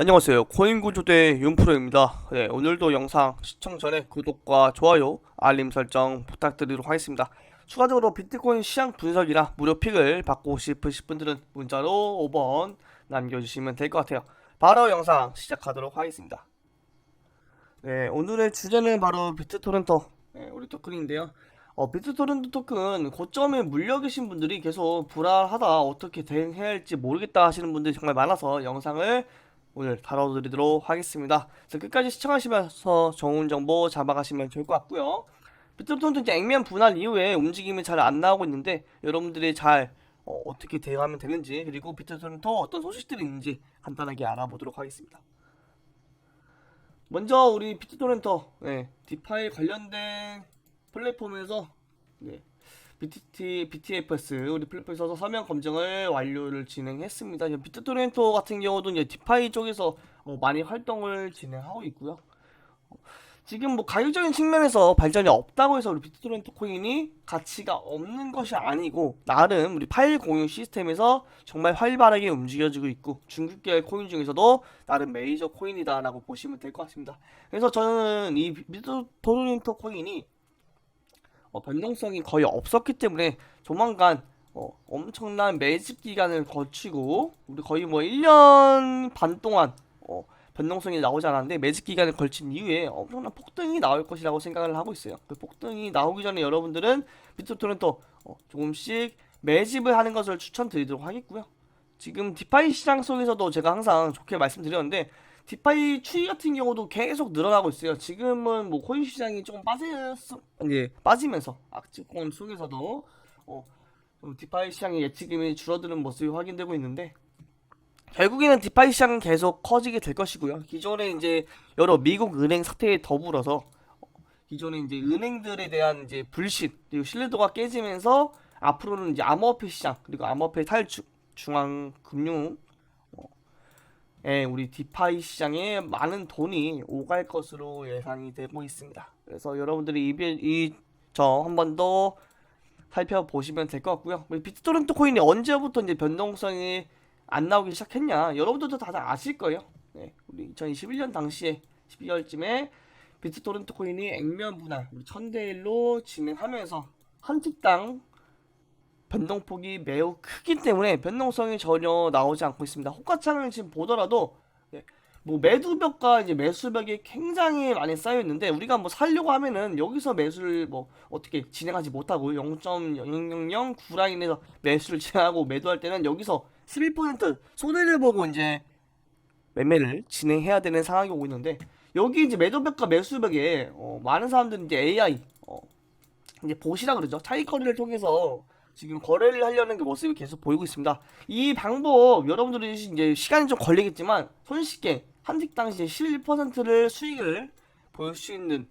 안녕하세요. 코인구조대 윤프로입니다. 네, 오늘도 영상 시청 전에 구독과 좋아요, 알림 설정 부탁드리도록 하겠습니다. 추가적으로 비트코인 시장 분석이나 무료 픽을 받고 싶으신 분들은 문자로 5번 남겨주시면 될 것 같아요. 바로 영상 시작하도록 하겠습니다. 네, 오늘의 주제는 바로 비트토렌터 네, 우리 토큰인데요. 어, 비트토렌트 토큰 고점에 물려 계신 분들이 계속 불안하다 어떻게 대응해야 할지 모르겠다 하시는 분들이 정말 많아서 영상을 오늘 다뤄드리도록 하겠습니다. 그래서 끝까지 시청하시면서 좋은 정보 잡아가시면 좋을 것 같고요. 이제 액면 분할 이후에 움직임이 잘 안 나오고 있는데 여러분들이 잘 어, 떻게 대응하면 되는지 그리고 비트토렌트 어떤 소식들이 있는지 간단하게 알아보도록 하겠습니다. 먼저 우리 비트토렌터 네, 디파이 관련된 플랫폼에서 네, BTT, BTFS 우리 플랫폼에서 서면 검증을 완료를 진행했습니다. 비트토렌토 같은 경우도 이제 디파이 쪽에서 어, 많이 활동을 진행하고 있고요. 어, 지금 뭐 가격적인 측면에서 발전이 없다고 해서 우리 비트토렌토 코인이 가치가 없는 것이 아니고 나름 우리 파일 공유 시스템에서 정말 활발하게 움직여지고 있고 중국계 코인 중에서도 나름 메이저 코인이다라고 보시면 될 것 같습니다. 그래서 저는 이 비트토렌토 코인이 어, 변동성이 거의 없었기 때문에 조만간 어, 엄청난 매집 기간을 거치고 우리 거의 뭐 1년 반 동안 어, 변동성이 나오지 않았는데 매집 기간을 걸친 이후에 엄청난 폭등이 나올 것이라고 생각을 하고 있어요. 그 폭등이 나오기 전에 여러분들은 비트토렌토 어, 조금씩 매집을 하는 것을 추천드리도록 하겠고요. 지금 디파이 시장 속에서도 제가 항상 좋게 말씀드렸는데 디파이 추이 같은 경우도 계속 늘어나고 있어요. 지금은 뭐 코인 시장이 조금 빠졌어, 이제 빠지면서 악취권 속에서도 어, 좀 디파이 시장의 예측임이 줄어드는 모습이 확인되고 있는데 결국에는 디파이 시장은 계속 커지게 될 것이고요. 기존에 이제 여러 미국 은행 사태에 더불어서 어, 기존에 이제 은행들에 대한 이제 불신 그리고 신뢰도가 깨지면서 앞으로는 이제 암호화폐 시장 그리고 암호화폐 탈중 중앙 금융 예, 우리 디파이 시장에 많은 돈이 오갈 것으로 예상이 되고 있습니다. 그래서 여러분들이 이점 한번 더 살펴보시면 될 것 같고요. 비트토렌트 코인이 언제부터 이제 변동성이 안 나오기 시작했냐? 여러분들도 다들 아실 거예요. 네, 우리 2021년 당시에 12월쯤에 비트토렌트 코인이 액면 분할 우리 1000대1로 진행하면서 한 tik당 변동폭이 매우 크기 때문에 변동성이 전혀 나오지 않고 있습니다. 호가창을 지금 보더라도 예, 뭐 매도벽과 이제 매수벽이 굉장히 많이 쌓여 있는데 우리가 뭐 살려고 하면은 여기서 매수를 뭐 어떻게 진행하지 못하고 0.0009 라인에서 매수를 진행하고 매도할 때는 여기서 11% 손해를 보고 이제 매매를 진행해야 되는 상황이 오고 있는데 여기 이제 매도벽과 매수벽에 어, 많은 사람들은 이제 AI 어, 이제 보시라 그러죠 차익거래를 통해서 지금 거래를 하려는 그 모습이 계속 보이고 있습니다. 이 방법 여러분들이 이제 시간이 좀 걸리겠지만 손쉽게 한 틱당 이제 11%를 수익을 보일 수 있는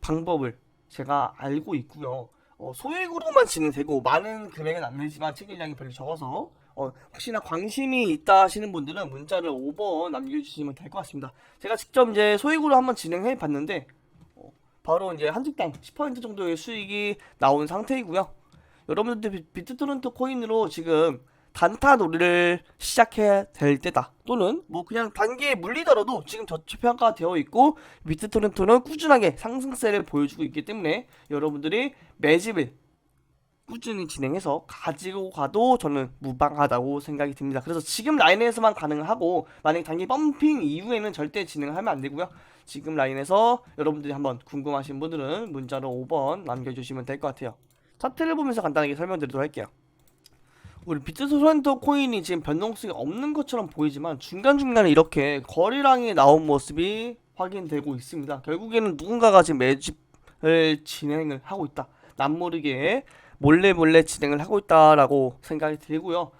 방법을 제가 알고 있고요. 어, 소액으로만 진행되고 많은 금액은 안 내지만 체결량이 별로 적어서 어, 혹시나 관심이 있다 하시는 분들은 문자를 5번 남겨주시면 될 것 같습니다. 제가 직접 이제 소액으로 한번 진행해 봤는데 어, 바로 이제 한 tik당 10% 정도의 수익이 나온 상태이고요. 여러분들 비트토렌트 코인으로 지금 단타 놀이를 시작해야 될 때다. 또는 뭐 그냥 단계에 물리더라도 지금 저평가 되어 있고 비트토렌토는 꾸준하게 상승세를 보여주고 있기 때문에 여러분들이 매집을 꾸준히 진행해서 가지고 가도 저는 무방하다고 생각이 듭니다. 그래서 지금 라인에서만 가능하고 만약 단기 펌핑 이후에는 절대 진행하면 안 되고요. 지금 라인에서 여러분들이 한번 궁금하신 분들은 문자로 5번 남겨주시면 될 것 같아요. 차트를 보면서 간단하게 설명드리도록 할게요. 우리 비트토렌토 코인이 지금 변동성이 없는 것처럼 보이지만 중간중간에 이렇게 거래량이 나온 모습이 확인되고 있습니다. 결국에는 누군가가 지금 매집을 진행을 하고 있다. 남모르게 몰래 몰래 진행을 하고 있다라고 생각이 들고요.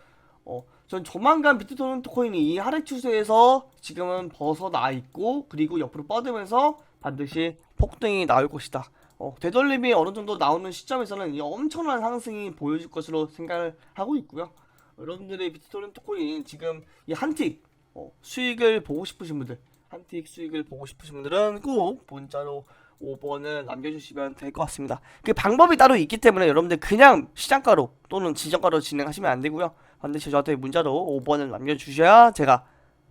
어, 전 조만간 비트토렌토 코인이 이 하락 추세에서 지금은 벗어나 있고 그리고 옆으로 뻗으면서 반드시 폭등이 나올 것이다. 어, 되돌림이 어느 정도 나오는 시점에서는 이 엄청난 상승이 보여질 것으로 생각을 하고 있고요. 여러분들의 비트토렌트 코인 지금 이 한틱 어, 수익을 보고 싶으신 분들, 한틱 수익을 보고 싶으신 분들은 꼭 문자로 5번을 남겨주시면 될 것 같습니다. 그 방법이 따로 있기 때문에 여러분들 그냥 시장가로 또는 지정가로 진행하시면 안 되고요. 반드시 저한테 문자로 5번을 남겨주셔야 제가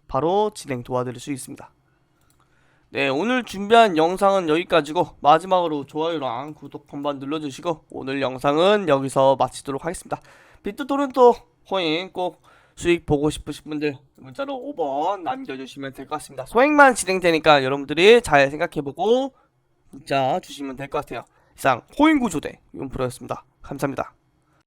바로 진행 도와드릴 수 있습니다. 네, 오늘 준비한 영상은 여기까지고 마지막으로 좋아요랑 구독 한번 눌러주시고 오늘 영상은 여기서 마치도록 하겠습니다. 비트토렌토 코인 꼭 수익 보고 싶으신 분들 문자로 5번 남겨주시면 될 것 같습니다. 소액만 진행되니까 여러분들이 잘 생각해보고 문자 주시면 될 것 같아요. 이상 코인 구조대 윤프로였습니다. 감사합니다.